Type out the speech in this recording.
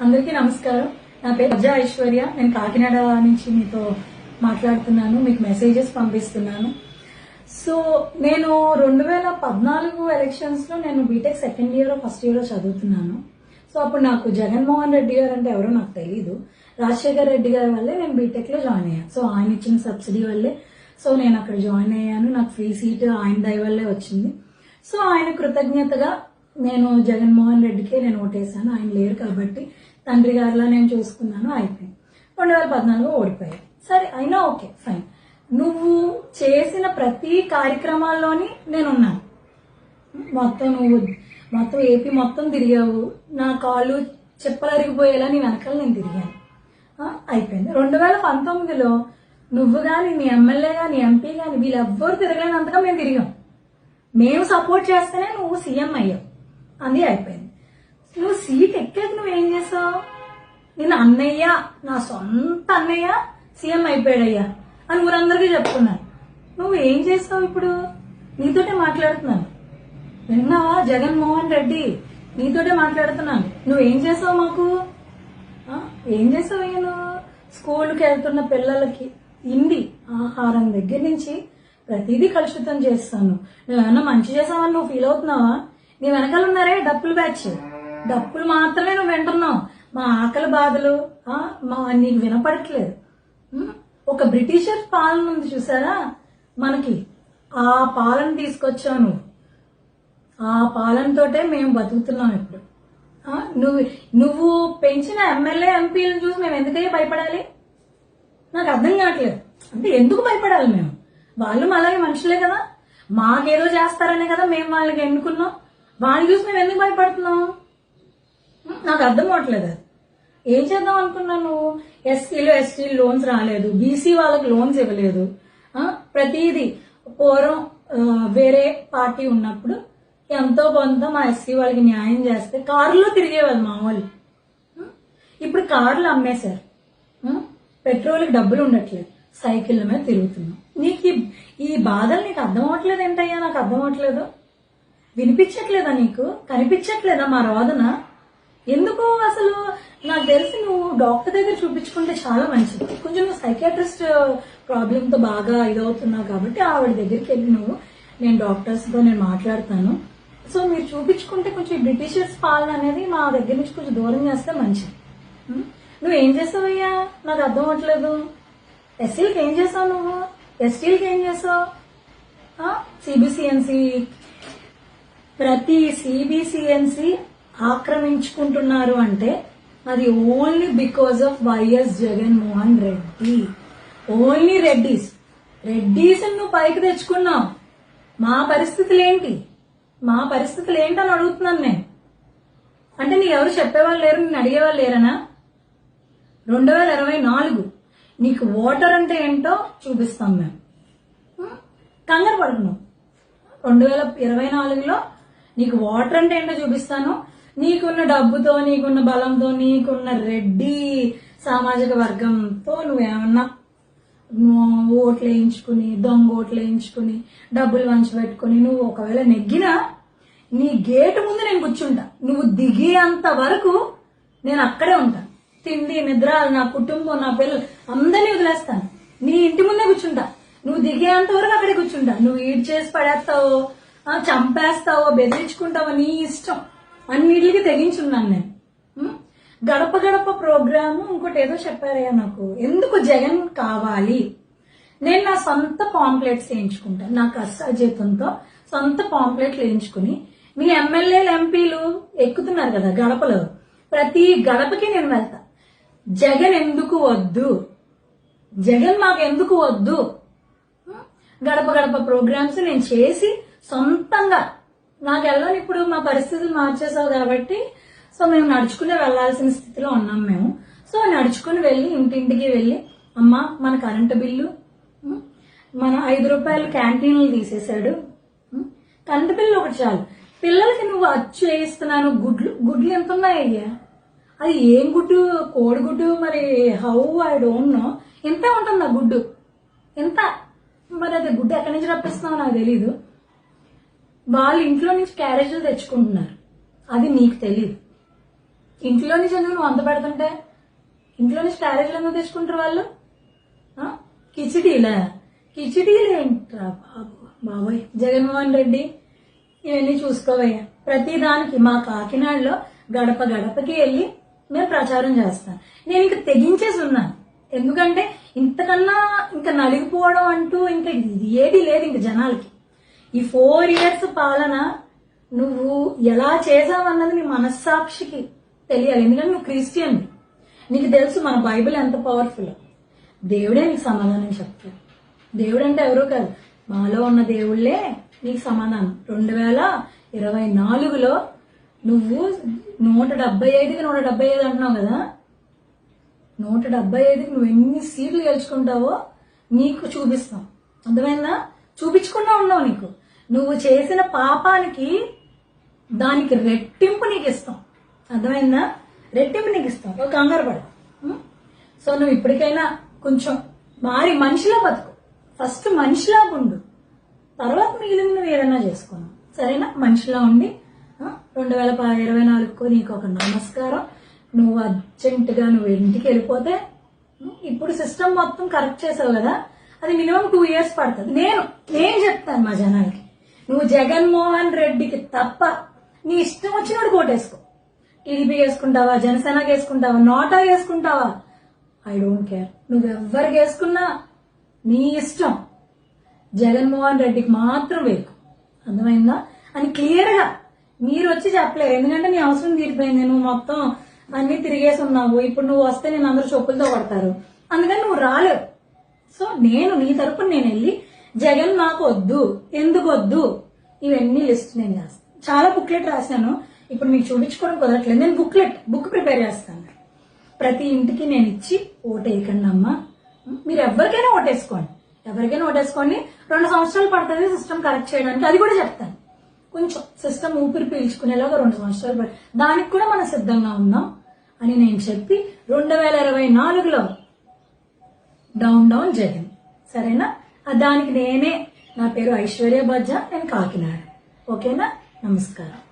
అందరికీ నమస్కారం. నా పేరు ప్రజా ఐశ్వర్య. నేను కాకినాడ నుంచి మీతో మాట్లాడుతున్నాను. మీకు మెసేజెస్ పంపిస్తున్నాను. సో నేను రెండు వేల పద్నాలుగు ఎలక్షన్స్లో నేను బీటెక్ సెకండ్ ఇయర్ ఫస్ట్ ఇయర్లో చదువుతున్నాను. సో అప్పుడు నాకు జగన్మోహన్ రెడ్డి గారు అంటే ఎవరో నాకు తెలియదు రాజశేఖర్ రెడ్డి గారి వల్లే నేను బీటెక్లో జాయిన్ అయ్యాను సో ఆయన ఇచ్చిన సబ్సిడీ వల్లే. సో నేను అక్కడ జాయిన్ అయ్యాను. నాకు ఫ్రీ సీట్ ఆయన దయ వల్లే వచ్చింది. సో ఆయన కృతజ్ఞతగా నేను జగన్మోహన్ రెడ్డికే నేను ఓటేసాను. ఆయన లేరు కాబట్టి తండ్రి గారిలా నేను చూసుకున్నాను అయిపోయింది. రెండు వేల పద్నాలుగు ఓడిపోయాయి సరే అయినా ఓకే ఫైన్. నువ్వు చేసిన ప్రతి కార్యక్రమాల్లోని నేను ఉన్నాను మొత్తం నువ్వు మొత్తం ఏపీ మొత్తం తిరిగావు. నా కాళ్ళు చెప్పలరిగిపోయేలా నీ వెనకాల నేను తిరిగాను. అయిపోయింది. రెండు వేల పంతొమ్మిదిలో నువ్వు కానీ నీ ఎమ్మెల్యే కానీ ఎంపీ కానీ వీళ్ళెవ్వరు తిరగలేనంతగా మేము తిరిగాం. మేము సపోర్ట్ చేస్తేనే నువ్వు సీఎం అయ్యావు. అది అయిపోయింది. నువ్వు సీట్ ఎక్కాక నువ్వేం చేసావు? నేను అన్నయ్య నా సొంత అన్నయ్య సీఎం అయిపోయాడయ్యా అని ఊరందరికీ చెప్పుకున్నాను నువ్వు ఏం చేసావు ఇప్పుడు? నీతోటే మాట్లాడుతున్నాను. విన్నావా? జగన్మోహన్ రెడ్డి? నీతోటే మాట్లాడుతున్నాను. నువ్వు ఏం చేసావు మాకు? ఏం చేసావు నేను నువ్వు? స్కూల్కి వెళ్తున్న పిల్లలకి ఇండి ఆహారం దగ్గర నుంచి ప్రతిదీ కలుషితం చేస్తాను. నువ్వేమన్నా మంచి చేసావని నువ్వు ఫీల్ అవుతున్నావా? నీ వెనకాల ఉన్నారే డప్పులు బ్యాచ్. డప్పులు మాత్రమే నువ్వు వింటున్నావు. మా ఆకలి బాధలు మా నీకు వినపడట్లేదు. ఒక బ్రిటిషర్ పాలన ఉంది చూసారా? మనకి ఆ పాలన తీసుకొచ్చావు నువ్వు. ఆ పాలనతోటే మేము బతుకుతున్నాం ఇప్పుడు. నువ్వు నువ్వు పెంచిన ఎమ్మెల్యే ఎంపీలను చూసి మేము ఎందుకయ్యా భయపడాలి? నాకు అర్థం కావట్లేదు. అంటే ఎందుకు భయపడాలి మేము? వాళ్ళు అలాగే మనుషులే కదా. మాకేదో చేస్తారనే కదా మేము వాళ్ళకి ఎన్నుకున్నాం. వాళ్ళు చూసి మేము ఎందుకు భయపడుతున్నావు? నాకు అర్థం అవట్లేదు అది ఏం చేద్దాం అనుకున్నాను నువ్వు? ఎస్సీలో ఎస్టీ లోన్స్ రాలేదు. బీసీ వాళ్ళకి లోన్స్ ఇవ్వలేదు. ప్రతిదీ పూర్వం వేరే పార్టీ ఉన్నప్పుడు ఎంతో కొంత మా ఎస్సీ వాళ్ళకి న్యాయం చేస్తే కారులో తిరిగేవాళ్ళు మా వాళ్ళు ఇప్పుడు కార్లు అమ్మేశారు. పెట్రోల్కి డబ్బులు ఉండట్లేదు. సైకిళ్ళ మీద తిరుగుతున్నాం. నీకు ఈ- ఈ బాధలు నీకు అర్థం అవట్లేదు ఏంటయ్యా? నాకు అర్థం అవట్లేదు వినిపించట్లేదా నీకు? కనిపించట్లేదా మా రోదన? ఎందుకు అసలు నాకు తెలిసి నువ్వు డాక్టర్ దగ్గర చూపించుకుంటే చాలా మంచిది. కొంచెం నువ్వు సైకాట్రిస్ట్ ప్రాబ్లంతో బాగా ఇదవుతున్నావు కాబట్టి ఆవిడ దగ్గరికి వెళ్ళి నువ్వు నేను డాక్టర్స్తో నేను మాట్లాడతాను. సో మీరు చూపించుకుంటే కొంచెం బ్రిటిషర్స్ పాలన అనేది మా దగ్గర నుంచి కొంచెం దూరం చేస్తే మంచిది. నువ్వు ఏం చేసావయ్యా? నాకు అర్థం అవట్లేదు ఎస్సీలకి ఏం చేసావు నువ్వు? ఎస్టీలకి ఏం చేసావు? సిబిసిఎన్సీ ప్రతి సిబిసిఎన్సి ఆక్రమించుకుంటున్నారు అంటే అది only because of YS Jaganmohan Reddy. Only Reddys Reddys నువ్వు పైకి తెచ్చుకున్నావు. మా పరిస్థితులు ఏంటి మా పరిస్థితులు ఏంటని అడుగుతున్నాను నేను. అంటే నీకు ఎవరు చెప్పేవాళ్ళు లేరు నేను అడిగేవాళ్ళు లేరనా? రెండు వేల ఇరవై నాలుగు. నీకు ఓటర్ అంటే ఏంటో చూపిస్తాం మేము. ఉం? కంగారు పడుతున్నావు రెండు వేల ఇరవై నాలుగులో నీకు వాటర్ అంటే ఏంటో చూపిస్తాను. నీకున్న డబ్బుతో నీకున్న బలంతో నీకున్న రెడ్డి సామాజిక వర్గంతో నువ్వేమన్నా నువ్వు ఓట్లు వేయించుకుని దొంగ ఓట్లు వేయించుకుని డబ్బులు వంచి పెట్టుకుని నువ్వు ఒకవేళ నెగ్గినా నీ గేటు ముందు నేను కూర్చుంటా. నువ్వు దిగేంత వరకు నేను అక్కడే ఉంటా. తిండి నిద్ర నా కుటుంబం నా పిల్లలు అందరినీ వదిలేస్తాను. నీ ఇంటి ముందే కూర్చుంటా. నువ్వు దిగేంత వరకు అక్కడే కూర్చుంటా. నువ్వు ఈడ్ చేసి పడేస్తావో. చంపేస్తావో బెదిరించుకుంటావో నీ ఇష్టం. అన్నిటికి తెగించున్నాను నేను. గడప గడప ప్రోగ్రాము ఇంకోటి ఏదో చెప్పారయ్యా నాకు. ఎందుకు జగన్ కావాలి? నేను నా సొంత పాంప్లెట్స్ వేయించుకుంటాను నా కష్టాజీతంతో సొంత పాంప్లెట్లు వేయించుకుని మీ ఎమ్మెల్యేలు ఎంపీలు ఎక్కుతున్నారు కదా గడపలో. ప్రతి గడపకి నేను వెళ్తా. జగన్ ఎందుకు వద్దు? జగన్ మాకు ఎందుకు వద్దు? గడప గడప ప్రోగ్రామ్స్ నేను చేసి సొంతంగా. నాకు వెళ్ళని ఇప్పుడు మా పరిస్థితులు మార్చేసావు కాబట్టి సో మేము నడుచుకునే వెళ్ళాల్సిన స్థితిలో ఉన్నాం మేము. సో నడుచుకుని వెళ్ళి ఇంటింటికి వెళ్ళి అమ్మ మన కరెంటు బిల్లు మన ఐదు రూపాయలు క్యాంటీన్లు తీసేశాడు. కరెంటు బిల్లు ఒకటి చాలు. పిల్లలకి నువ్వు అచ్చు వేయిస్తున్నాను గుడ్లు గుడ్లు ఎంత ఉన్నాయ్యా అది ఏం గుడ్డు? కోడిగుడ్డు మరి హౌ? I don't know. ఎంత ఉంటుంది ఆ గుడ్డు? ఎంత? మరి అది గుడ్డు ఎక్కడి నుంచి రప్పిస్తున్నావు నాకు తెలీదు. వాళ్ళు ఇంట్లో నుంచి క్యారేజీలు తెచ్చుకుంటున్నారు. అది నీకు తెలియదు ఇంట్లో నుంచి ఎందుకు నువ్వు అంత పెడుతుంటే? ఇంట్లో నుంచి క్యారేజీలు ఎందుకు తెచ్చుకుంటారు వాళ్ళు? కిచిడీలా? కిచిడీలు ఏంట్రా బాబు? బాబోయ్ జగన్మోహన్ రెడ్డి ఇవన్నీ చూసుకోవయ్యా. ప్రతిదానికి మా కాకినాడలో గడప గడపకి వెళ్ళి నేను ప్రచారం చేస్తాను నేను ఇంకా తెగించేసి ఉన్నాను. ఎందుకంటే ఇంతకన్నా ఇంకా నలిగిపోవడం అంటూ ఇంకా ఏది లేదు ఇంక జనాలకి. ఈ ఫోర్ ఇయర్స్ పాలన నువ్వు ఎలా చేసావన్నది నీ మనస్సాక్షికి తెలియాలి. ఎందుకంటే నువ్వు క్రిస్టియన్. నీకు తెలుసు మన బైబిల్ ఎంత పవర్ఫుల్ దేవుడే నీకు సమాధానం చెప్తాడు. దేవుడు అంటే ఎవరో కాదు. మాలో ఉన్న దేవుళ్ళే నీకు సమాధానం. రెండు వేల ఇరవై నాలుగులో నువ్వు నూట డెబ్బై ఐదుకి నూట డెబ్బై ఐదు అంటున్నావు కదా? నూట డెబ్బై ఐదుకి నువ్వు ఎన్ని సీట్లు గెలుచుకుంటావో నీకు చూపిస్తాం. అర్థమైందా? చూపించకుండా ఉన్నావు నీకు. నువ్వు చేసిన పాపానికి దానికి రెట్టింపు నీకు ఇస్తాం. అర్థమైందా? రెట్టింపు నీకు ఇస్తాం. ఒక కంగారు పడ సో నువ్వు ఇప్పటికైనా కొంచెం మారి మనిషిలా బతుకు. ఫస్ట్ మనిషిలా ఉండు. తర్వాత మిగిలినవి ఏదైనా చేసుకున్నావు. సరేనా? మనిషిలా ఉండి రెండు వేల ఇరవై నాలుగుకు నీకు ఒక నమస్కారం. నువ్వు అర్జెంటుగా నువ్వు ఇంటికి వెళ్ళిపోతే ఇప్పుడు సిస్టమ్ మొత్తం కరెక్ట్ చేసావు కదా? అది మినిమం టూ ఇయర్స్ పడుతుంది. నేను నేను చెప్తాను మా జనాలకి నువ్వు జగన్మోహన్ రెడ్డికి తప్ప నీ ఇష్టం వచ్చినోడు కోటేసుకో. టీడీపీ వేసుకుంటావా జనసేనకి వేసుకుంటావా నోటా వేసుకుంటావా? ఐ డోంట్ కేర్ నువ్వు ఎవ్వరికి వేసుకున్నా నీ ఇష్టం. జగన్మోహన్ రెడ్డికి మాత్రం వేకు. అర్థమైందా? అని క్లియర్గా మీరు వచ్చి చెప్పలేరు. ఎందుకంటే నీ అవసరం తీరిపోయింది. నువ్వు మొత్తం అన్ని తిరిగేసి ఉన్నావు. ఇప్పుడు నువ్వు వస్తే నేను అందరూ చొప్పులతో పడతారు అందుకని నువ్వు రాలేవు. సో నేను నీ తరపున నేను వెళ్ళి జగన్ నాకు వద్దు ఎందుకు వద్దు? ఇవన్నీ లిస్ట్ నేను చేస్తాను చాలా బుక్లెట్ రాశాను. ఇప్పుడు మీకు చూపించుకోవడం కుదరట్లేదు. నేను బుక్లెట్ బుక్ ప్రిపేర్ చేస్తాను. ప్రతి ఇంటికి నేను ఇచ్చి ఓటేయకండి అమ్మా మీరు ఎవరికైనా ఓటేసుకోండి. ఎవరికైనా ఓటేసుకోండి. రెండు సంవత్సరాలు పడుతుంది సిస్టమ్ కరెక్ట్ చేయడానికి. అది కూడా చెప్తాను. కొంచెం సిస్టమ్ ఊపిరి పీల్చుకునేలాగా రెండు సంవత్సరాలు పడి. దానికి కూడా మనం సిద్ధంగా ఉన్నాం అని నేను చెప్పి రెండు వేల ఇరవై నాలుగులో డౌన్ డౌన్ జగన్ సరేనా? దానికి నేనే నా పేరు ఐశ్వర్య బజ్జా నేను కాకినాడ. ఓకేనా? నమస్కారం.